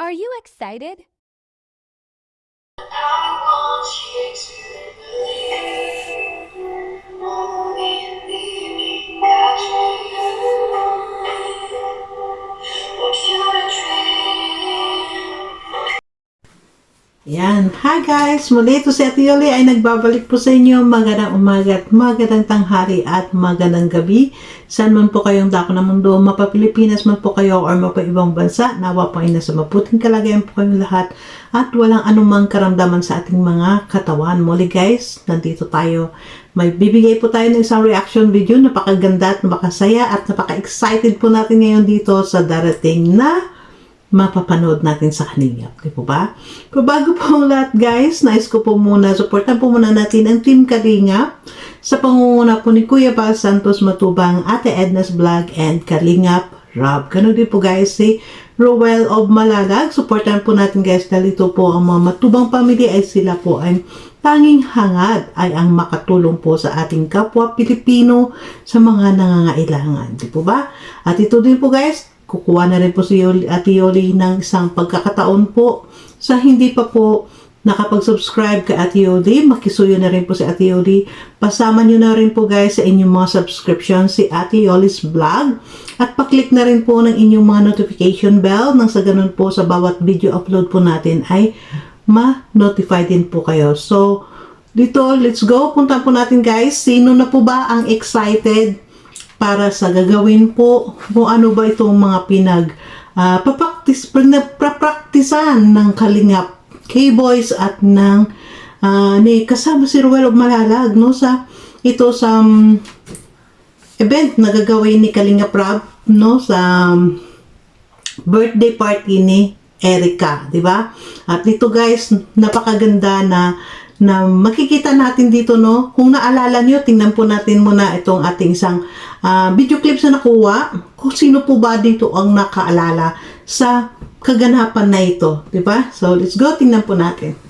Are you excited? Yan. Hi guys! Muli ito si Ate Yoli ay nagbabalik po sa inyo magandang umaga at magandang tanghali at magandang gabi. Saan man po kayong dako ng mundo, mapa Pilipinas man po kayo or mapa ibang bansa, nawa po ay nasa maputing kalagayan po kayong lahat at walang anumang karamdaman sa ating mga katawan. Muli guys, nandito tayo. May bibigay po tayo ng isang reaction video. Napakaganda at napakasaya at napaka-excited po natin ngayon dito sa darating na mapapanood natin sa kanila. Di po ba? Pero bago po ang lahat guys, nais ko po muna, supportan po muna natin ang Team Kalinga sa pangunguna po ni Kuya Pal Santos Matubang, Ate Edna's Vlog, and Kalingap Rob. Ganun din po guys si Rowell of Malalag. Supportan po natin guys dahil ito po ang mga matubang pamilya ay sila po ay tanging hangad ay ang makatulong po sa ating kapwa Pilipino sa mga nangangailangan. Di po ba? At ito din po guys, kukuha na rin po si Ate Yoli ng isang pagkakataon po sa hindi pa po nakapag-subscribe kay Ate Yoli, makisuyo na rin po si Ate Yoli. Pasama nyo na rin po guys sa inyong mga subscription si Ate Yoli's vlog. At paklik na rin po ng inyong mga notification bell nang sa ganun po sa bawat video upload po natin ay ma-notify din po kayo. So, dito, let's go. Punta po natin guys. Sino na po ba ang excited para sa gagawin po kung ano ba itong mga pinag uh, papraktis, papraktisan ng Kalingap K-Boys at ng ah, ni kasama si Ruel Malalag no sa ito sa um, event na gagawin ni Kalingap Rab no sa um, birthday party ni Erica, di ba? At dito guys, napakaganda na na makikita natin dito no? Kung naalala nyo tingnan po natin muna itong ating isang ah, video clips na nakuha. Kung sino po ba dito ang nakaalala sa kaganapan na ito di ba? So let's go. Tingnan po natin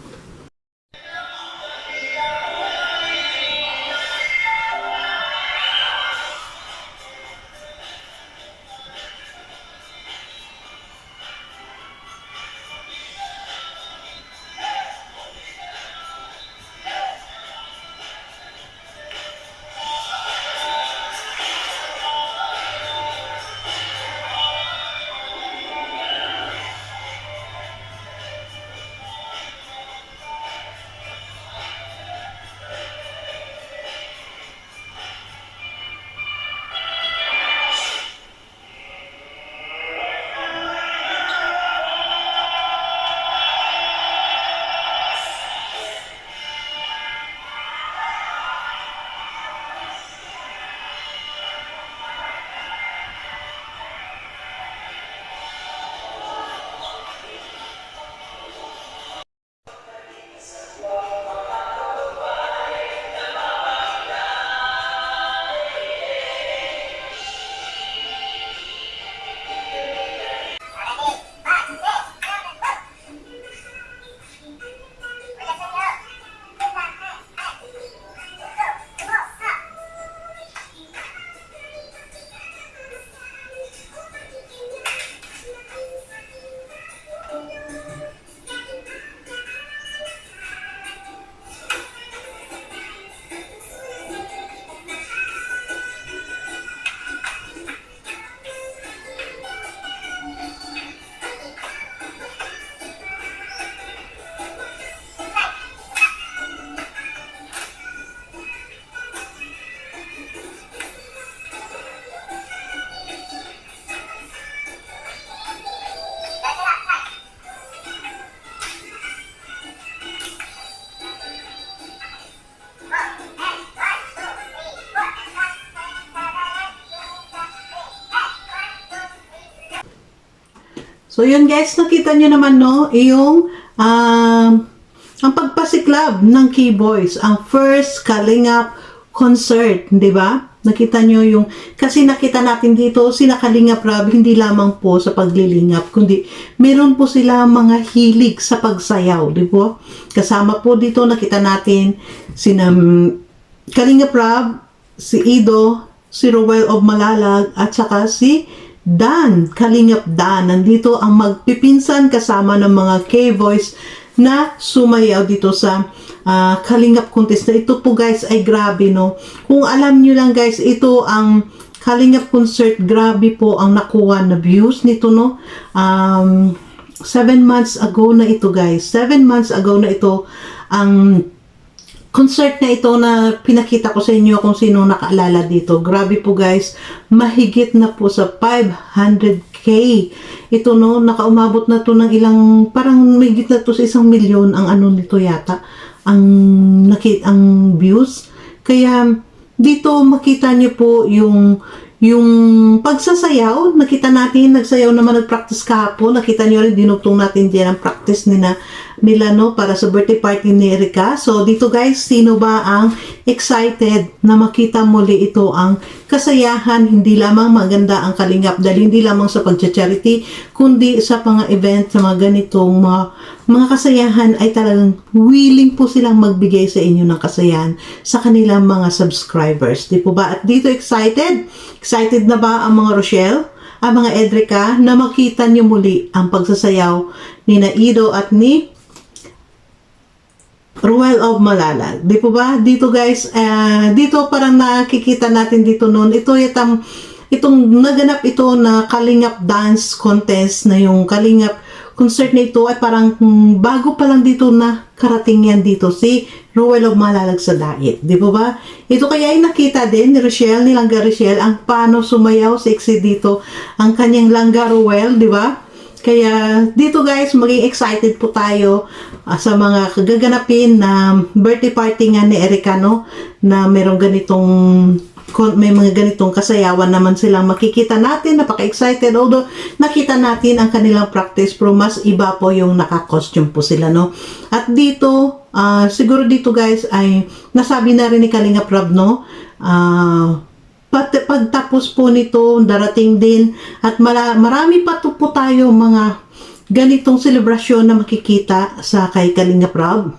So yun guys, nakita nyo naman no, yung um, ang pagpasiklab ng Keyboys, ang first Kalingap concert, di ba? Nakita nyo yung, kasi nakita natin dito, sina Kalingap Rab, hindi lamang po sa paglilingap, kundi meron po sila mga hilig sa pagsayaw, di ba? Kasama po dito, nakita natin, sina mm, Kalingap Rab, si Ido, si Rowell of Malalag, at saka si Dan, Kalingap Dan. Nandito ang magpipinsan kasama ng mga K-Voice na sumayaw dito sa ah, Kalingap contest na ito po guys ay grabe no. Kung alam nyo lang guys, ito ang Kalingap concert, grabe po ang nakuha na views nito no. Um, seven months ago na ito guys. Seven months ago na ito ang concert na ito na pinakita ko sa inyo kung sino nakaalala dito. Grabe po guys, mahigit na po sa 500k. Ito no, nakaumabot na to ng ilang, parang mahigit na to sa isang milyon ang ano nito yata, ang, nakit, ang views. Kaya dito makita niyo po yung yung pagsasayaw, nakita natin, nagsayaw naman, nag-practice kahapon, nakita niyo rin, dinugtong natin din ang practice nila, nila, no, para sa birthday party ni Erika. So, dito guys, sino ba ang excited na makita muli ito ang kasayahan, hindi lamang maganda ang kalingap, dahil hindi lamang sa pag-charity, kundi sa mga event, sa mga ganitong mga, mga kasayahan ay talagang willing po silang magbigay sa inyo ng kasayahan sa kanilang mga subscribers. Di po ba? At dito excited? Excited na ba ang mga Rochelle? Ang mga Edrica na makita niyo muli ang pagsasayaw ni Naido at ni Ruel of Malala. Di po ba? Dito guys, eh, dito parang nakikita natin dito noon. Ito itong, itong naganap ito na Kalingap Dance Contest na yung Kalingap concert na ito ay parang hmm, bago pa lang dito na karating yan dito si Ruel of Malalag sa Diet. Di po ba? Ito kaya ay nakita din ni Rochelle, ni Langga Rochelle, ang paano sumayaw sexy dito ang kanyang Langga Ruel, di ba? Kaya dito guys, maging excited po tayo ah, sa mga kagaganapin na birthday party nga ni Erika, no? Na merong ganitong may mga ganitong kasayawan naman silang makikita natin, napaka-excited. Although, nakita natin ang kanilang practice, pero mas iba po yung naka-costume po sila, no? At dito, ah, siguro dito guys, ay nasabi na rin ni Kalinga Prab, no? Ah, Pat, pagtapos po nito, darating din at mara, marami pa to po tayo mga ganitong selebrasyon na makikita sa kay Kalinga Prab.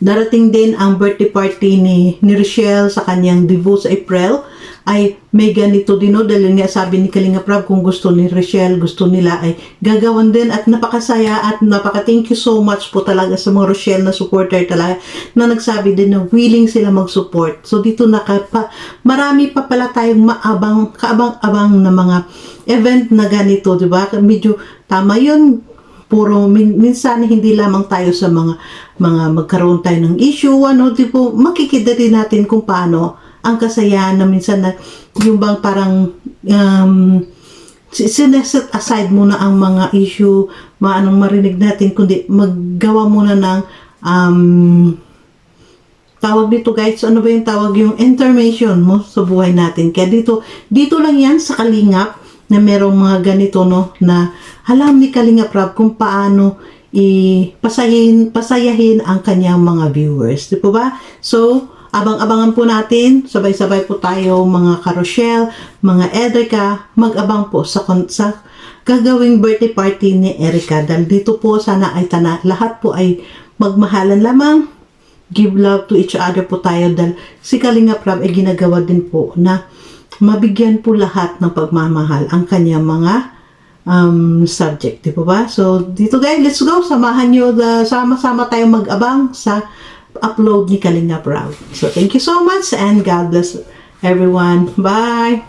Darating din ang birthday party ni, ni Rochelle sa kanyang debut sa April ay may ganito din no? Dahil nga sabi ni Kalinga Prab kung gusto ni Rochelle gusto nila ay gagawan din at napakasaya at napaka thank you so much po talaga sa mga Rochelle na supporter talaga na nagsabi din na willing sila mag-support. So dito nakapa marami pa pala tayong maabang kaabang-abang na mga event na ganito di ba? Medyo tama yun. Puro min, minsan hindi lamang tayo sa mga mga magkaroon tayo ng issue ano tipo makikita din natin kung paano ang kasayahan na minsan na yung bang parang um, si- sineset aside muna ang mga issue maanong marinig natin kundi maggawa muna ng um, tawag dito guys, ano ba yung tawag yung intermission mo sa buhay natin. Kaya dito, dito lang yan sa Kalingap na merong mga ganito no na alam ni Kalingap Rob kung paano ipasayahin pasayahin ang kanyang mga viewers. Di ba? So, abang-abangan po natin, sabay-sabay po tayo mga Carochelle, mga Edrica, mag-abang po sa, sa gagawing birthday party ni Erica. Dahil dito po sana ay tana, lahat po ay magmahalan lamang, give love to each other po tayo dahil si Kalinga Prab ay ginagawa din po na mabigyan po lahat ng pagmamahal ang kanyang mga um, subject, di po ba? So, dito guys, let's go. Samahan nyo, the, sama-sama tayo mag-abang sa upload ni Kalinga Prab. So, thank you so much and God bless everyone. Bye!